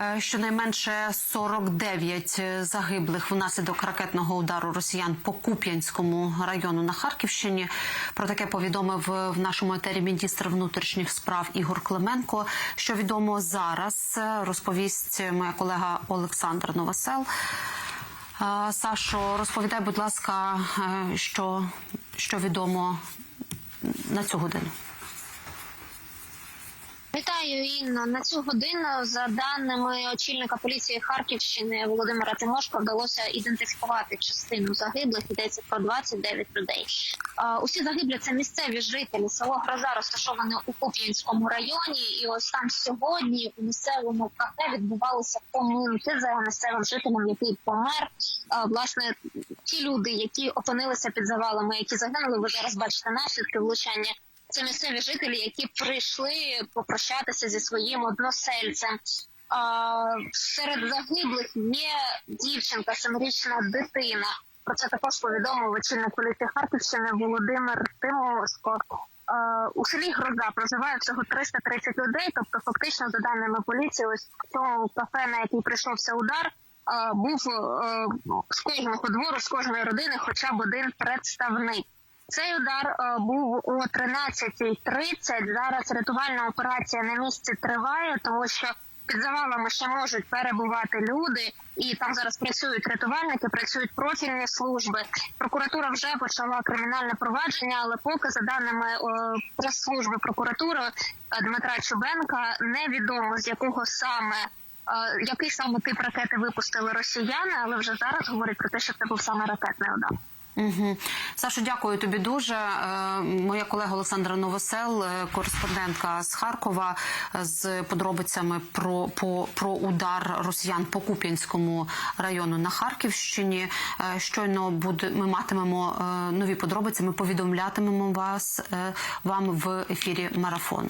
Е, Щонайменше 49 загиблих внаслідок ракетного удару росіян по Куп'янському району на Харківщині. Про таке повідомив в нашому етері міністр внутрішніх справ Ігор Клименко. Що відомо зараз, розповість моя колега Олександр Новосел. Е, Сашо, розповідай, будь ласка, е, що, що відомо на цю годину. Вітаю Інно. На цю годину, за даними очільника поліції Харківщини Володимира Тимошка, вдалося ідентифікувати частину загиблих. Йдеться про 29 людей. Усі загиблі це місцеві жителі. Село Гроза розташоване у Куп'янському районі. І ось там сьогодні у місцевому кафе відбувалися поминки за місцевим жителем, який помер. Власне, ті люди, які опинилися під завалами, які загинули, ви зараз бачите наслідки влучання. Це місцеві жителі, які прийшли попрощатися зі своїм односельцем. Серед загиблих є дівчинка, семирічна дитина. Про це також повідомив очільник поліції Харківщини Володимир Тимошко. У селі Гроза проживає всього 330 людей. Тобто, фактично, за даними поліції, ось в кафе, на який прийшовся удар, був е, з кожного двору, з кожної родини, хоча б один представник. Цей удар е, був о 13.30. Зараз рятувальна операція на місці триває, тому що під завалами ще можуть перебувати люди, і там зараз працюють рятувальники, працюють профільні служби. Прокуратура вже почала кримінальне провадження, але поки за даними е, прес-служби прокуратури е, Дмитра Чубенка невідомо з якого саме. Який саме тип ракети випустили росіяни, але вже зараз говорять про те, що це був саме ракетний удар. Угу. Сашу, дякую тобі дуже. Е, Моя колега Олександра Новосел, е, кореспондентка з Харкова, е, з подробицями про, по, про удар росіян по Куп'янському району на Харківщині. Щойно буде ми матимемо нові подробиці. Ми повідомлятимемо вас вам в ефірі марафону.